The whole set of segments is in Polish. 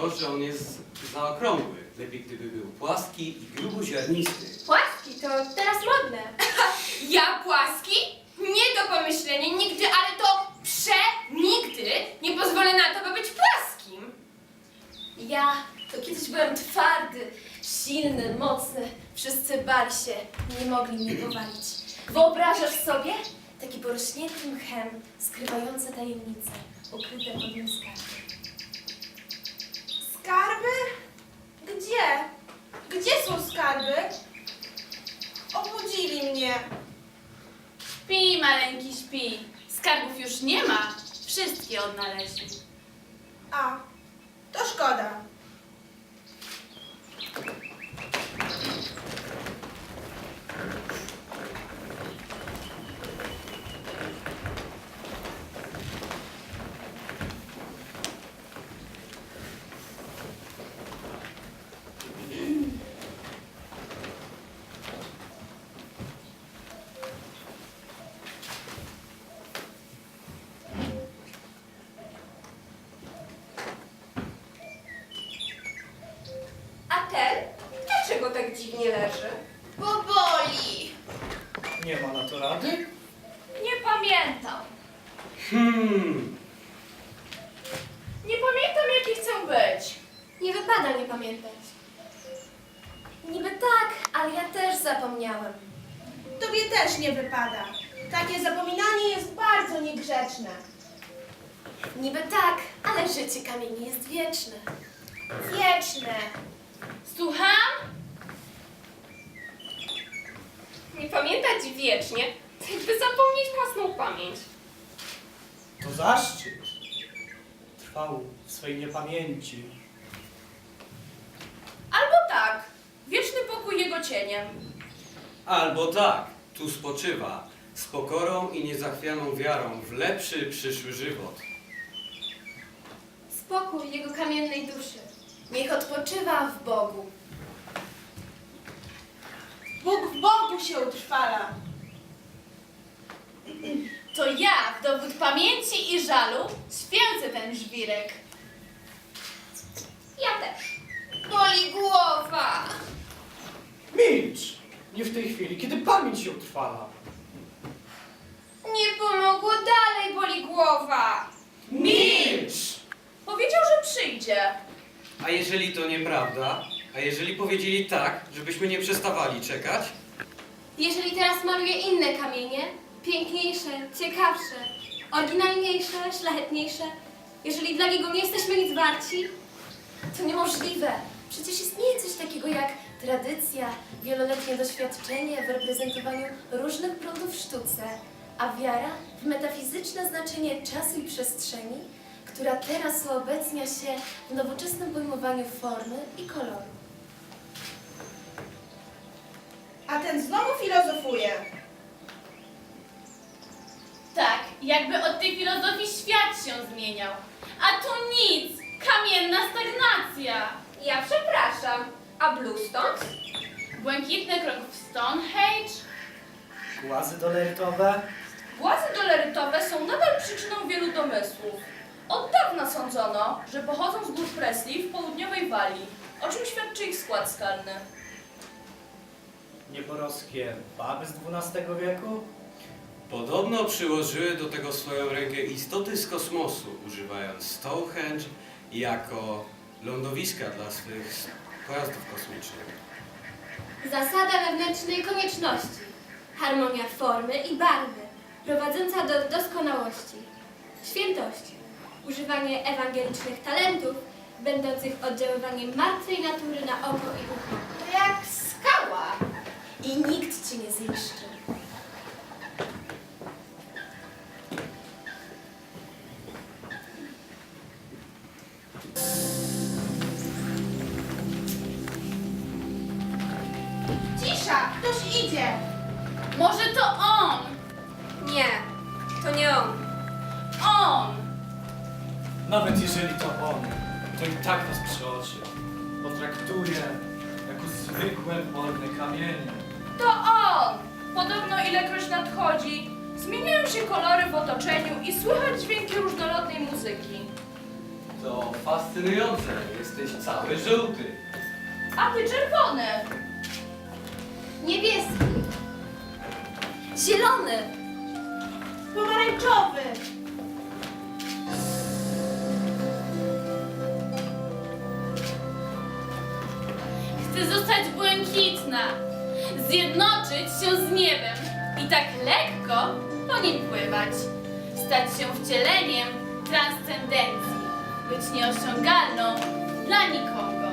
to że on jest zaokrągły. Lepiej gdyby był płaski i gruboziarnisty. Płaski to teraz modne. Ja płaski? Nie do pomyślenia nigdy, ale to prze-nigdy nie pozwolę na to, by być płaskim. Ja to kiedyś byłem twardy, silny, mocny. Wszyscy bali się, nie mogli mnie powalić. Wyobrażasz sobie? Taki porośnięty mchem, skrywający tajemnice, ukryte pod nim. Skarby? Gdzie? Gdzie są skarby? Obudzili mnie. Śpi, maleńki, śpi. Skarbów już nie ma. Wszystkie odnaleźli. A, to szkoda. A ten? Dlaczego tak dziwnie leży? Bo boli. Nie ma na to rady? Nie pamiętam. Hmm, Nie pamiętam, jaki chcę być. Nie wypada nie pamiętać. Niby tak, ale ja też zapomniałem. Tobie też nie wypada. Takie zapominanie jest bardzo niegrzeczne. Niby tak, ale życie kamieni jest wieczne. Wieczne. Słucham? Nie pamiętać wiecznie, to jakby zapomnieć własną pamięć. To zaszczyt. Trwał w swej niepamięci. Albo tak, wieczny pokój jego cieniem. albo tak, tu spoczywa, z pokorą i niezachwianą wiarą w lepszy przyszły żywot. Spokój jego kamiennej duszy. Niech odpoczywa w Bogu. Bóg w Bogu się utrwala. To ja w dowód pamięci i żalu święcę ten żwirek. Ja też. Boli głowa. Milcz! Nie w tej chwili, kiedy pamięć się utrwala. Nie pomogło dalej, boli głowa. Milcz! Powiedział, że przyjdzie. A jeżeli to nieprawda? A jeżeli powiedzieli tak, żebyśmy nie przestawali czekać? Jeżeli teraz maluję inne kamienie, piękniejsze, ciekawsze, oryginalniejsze, szlachetniejsze, jeżeli dla niego nie jesteśmy nic warci, to niemożliwe. Przecież istnieje coś takiego jak tradycja, wieloletnie doświadczenie w reprezentowaniu różnych prądów w sztuce, a wiara w metafizyczne znaczenie czasu i przestrzeni, która teraz uobecnia się w nowoczesnym pojmowaniu formy i koloru. A ten znowu filozofuje. Tak, jakby od tej filozofii świat się zmieniał. A tu nic! Kamienna stagnacja! Ja przepraszam. A Bluestones? Błękitny krok w Stonehenge? Głazy dolerytowe? Głazy dolerytowe są nadal przyczyną wielu domysłów. Od dawna sądzono, że pochodzą z gór Presley w południowej Walii, o czym świadczy ich skład skalny. Nieborowskie baby z XII wieku? Podobno przyłożyły do tego swoją rękę istoty z kosmosu, używając Stonehenge jako lądowiska dla swych pojazdów kosmicznych. Zasada wewnętrznej konieczności. Harmonia formy i barwy, prowadząca do doskonałości. Świętość. Używanie ewangelicznych talentów, będących oddziaływaniem martwej natury na oko i ucho. Jak. I nikt ci nie zniszczy. Cisza, ktoś idzie. Może to on! Nie, to nie on. On! Nawet jeżeli to on, to i tak nas przeoczy. Potraktuje jako zwykłe wolne kamienie. To on! Podobno ilekroć nadchodzi, Zmieniają się kolory w otoczeniu i słychać dźwięki różnorodnej muzyki. To fascynujące. Jesteś cały żółty. A ty czerwony. Niebieski. Zielony. Pomarańczowy. Chcę zostać błękitna, zjednoczyć się z niebem i tak lekko po nim pływać, stać się wcieleniem transcendencji, być nieosiągalną dla nikogo.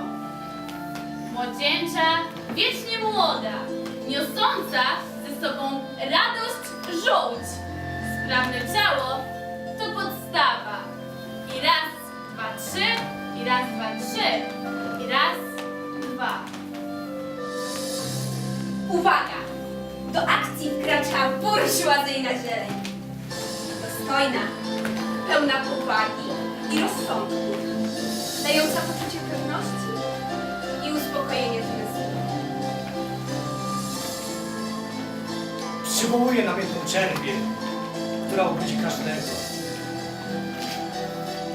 Młodzieńcza, wiecznie młoda, niosąca ze sobą radość żółć. Sprawne ciało to podstawa. I raz, dwa, trzy, i raz, dwa, trzy, i raz, dwa. Uwaga! Do akcji wkraczała burżuazyjna zieleń. Dostojna, pełna powagi i rozsądku, dająca poczucie pewności i uspokojenie zmysłu. Przywołuje namiętną czerwię, która obudzi każdego.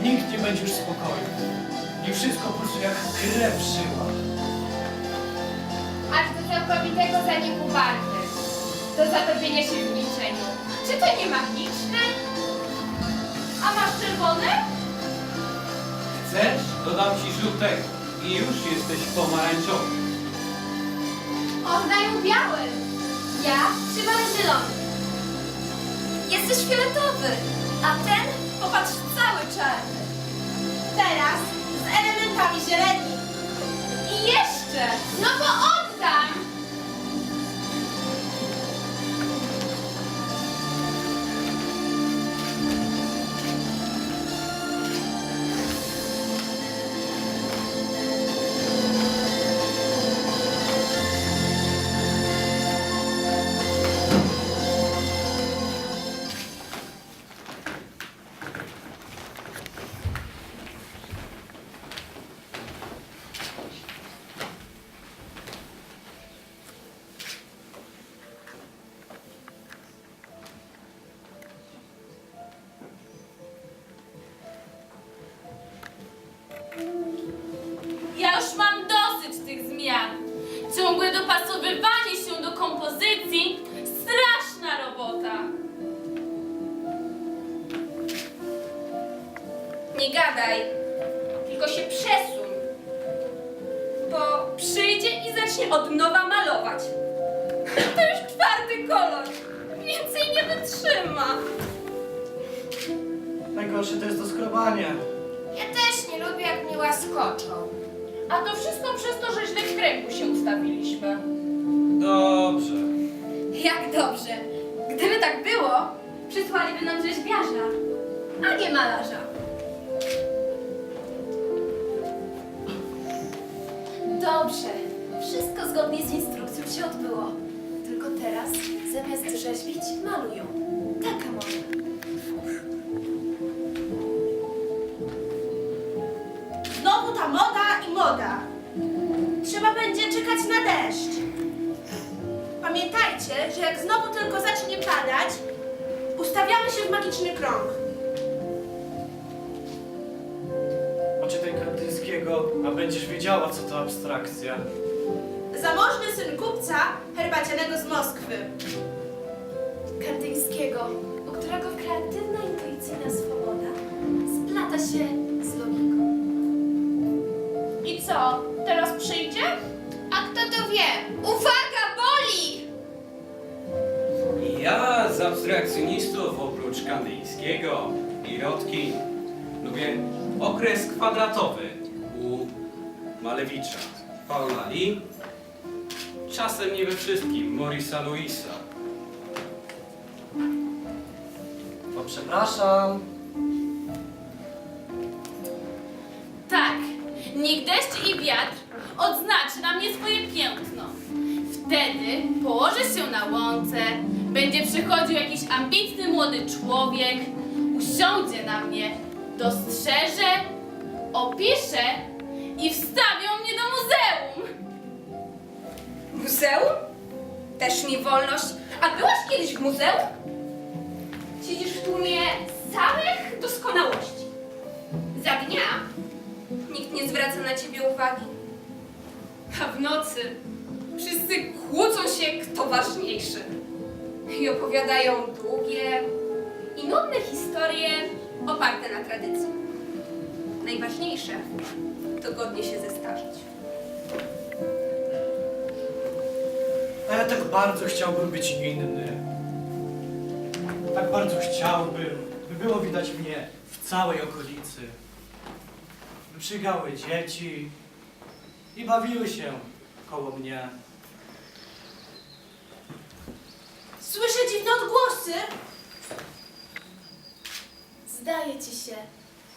Nikt nie będzie już spokojny. I wszystko pulsuje jak krew do całkowitego zaniku barwy, do zatopienia się w milczeniu. Czy to nie magiczne? A masz czerwony? Chcesz? Dodam ci żółtego. I już jesteś pomarańczowy. Oddaję biały. Ja przywalę zielony. Jesteś fioletowy, a ten, popatrz, cały czarny. Teraz z elementami zieleni. I jeszcze! No bo oddam! Przyjdzie i zacznie od nowa malować. To już czwarty kolor, więcej nie wytrzyma. Najgorsze to jest do skrobania. Ja też nie lubię, jak mnie łaskoczą. A to wszystko przez to, że źle w kręgu się ustawiliśmy. Dobrze. Jak dobrze. Gdyby tak było, przysłaliby nam rzeźbiarza, a nie malarza. Dobrze. Wszystko zgodnie z instrukcją się odbyło. Tylko teraz, zamiast rzeźbić, malują. Taka moda. Znowu ta moda i moda. Trzeba będzie czekać na deszcz. Pamiętajcie, że jak znowu tylko zacznie padać, ustawiamy się w magiczny krąg. Będziesz wiedziała, co to abstrakcja. Zamożny syn kupca herbacianego z Moskwy. Kantyńskiego, u którego kreatywna intuicyjna swoboda splata się z logiką. I co, teraz przyjdzie? A kto to wie? Uwaga, boli! Ja z abstrakcjonistów oprócz kandyjskiego i Rotki lubię okres kwadratowy Malewicza, Paula Lee, czasem nie we wszystkim Morisa Luisa. O, przepraszam. Tak, niech deszcz i wiatr odznaczy na mnie swoje piękno. Wtedy położę się na łące, będzie przychodził jakiś ambitny młody człowiek, usiądzie na mnie, dostrzeże, opisze i wstawią mnie do muzeum. Muzeum? Też mi wolność. A byłaś kiedyś w muzeum? całych doskonałości. Za dnia nikt nie zwraca na ciebie uwagi. A w nocy wszyscy kłócą się, kto ważniejszy. I opowiadają długie i nudne historie oparte na tradycji. Najważniejsze to godnie się zestarzeć. A ja tak bardzo chciałbym być inny. Tak bardzo chciałbym, by było widać mnie w całej okolicy. By przygały dzieci i bawiły się koło mnie. Słyszę dziwne odgłosy. Zdaje ci się,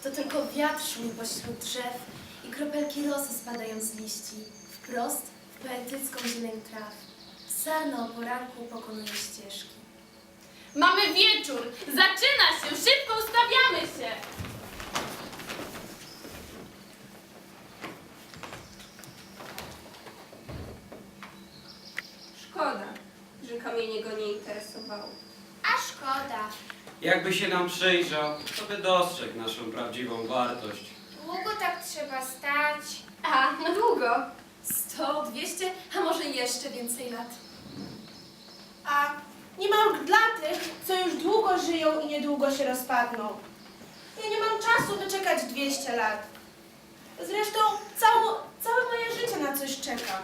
to tylko wiatr szumi pośród drzew i kropelki rosy spadają z liści, wprost w poetycką zieleń traw. Sarna o poranku pokonuje ścieżki. Mamy wieczór! Zaczyna się! Szybko ustawiamy się! Szkoda, że kamienie go nie interesowały. A szkoda. Jakby się nam przyjrzał, to by dostrzegł naszą prawdziwą wartość. Trzeba stać. A, no długo. 100, 200, a może jeszcze więcej lat. A nie ma ulg dla tych, co już długo żyją i niedługo się rozpadną. Ja nie mam czasu, by czekać 200 lat. Zresztą cało, całe moje życie na coś czekam.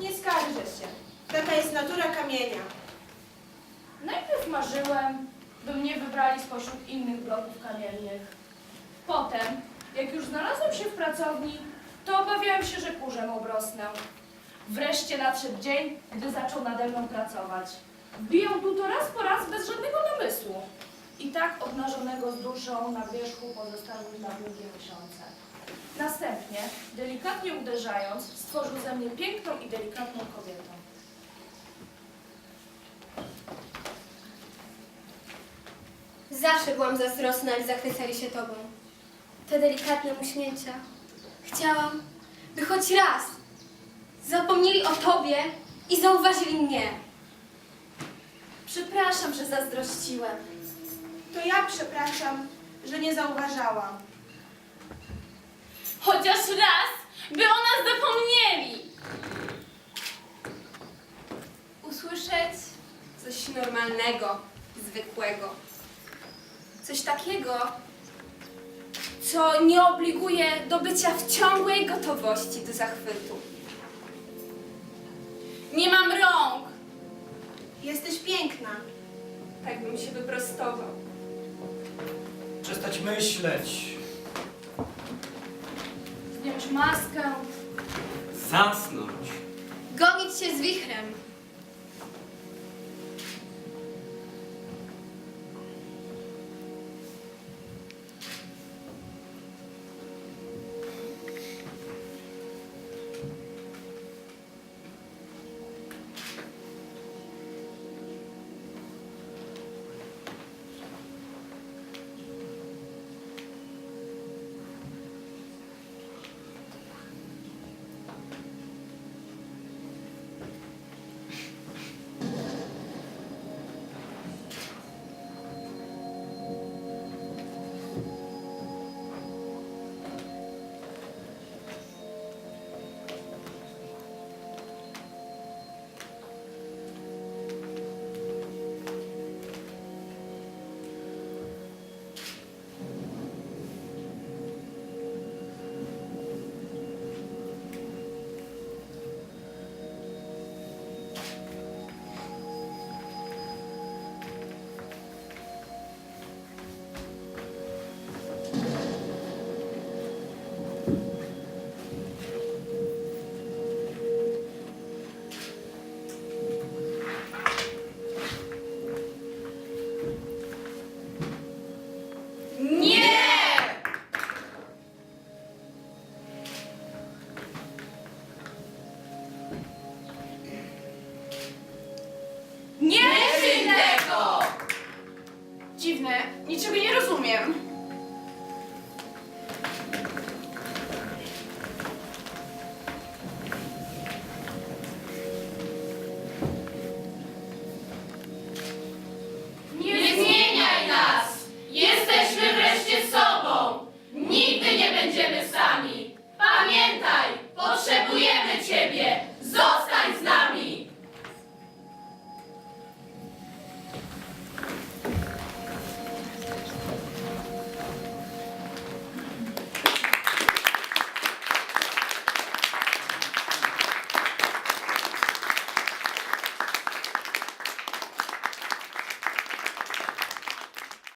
Nie skarżę się. Taka jest natura kamienia. Najpierw marzyłem, by mnie wybrali spośród innych bloków kamiennych. Potem, jak już znalazłem się w pracowni, to obawiałem się, że kurzem obrosnę. Wreszcie nadszedł dzień, gdy zaczął nade mną pracować. Wbijał tu to raz po raz bez żadnego namysłu. I tak obnażonego z duszą na wierzchu pozostawił na długie miesiące. Następnie, delikatnie uderzając, stworzył ze mnie piękną i delikatną kobietę. Zawsze byłam zazdrosna, jak zachwycali się tobą. Te delikatne uśnięcia. Chciałam, by choć raz zapomnieli o tobie i zauważyli mnie. Przepraszam, że zazdrościłem. To ja przepraszam, że nie zauważałam. Chociaż raz, by o nas zapomnieli! Usłyszeć coś normalnego, zwykłego. Coś takiego, co nie obliguje do bycia w ciągłej gotowości do zachwytu. Nie mam rąk! Jesteś piękna. Tak bym się wyprostował. Przestać myśleć. Zdjąć maskę, Zasnąć. Gonić się z wichrem.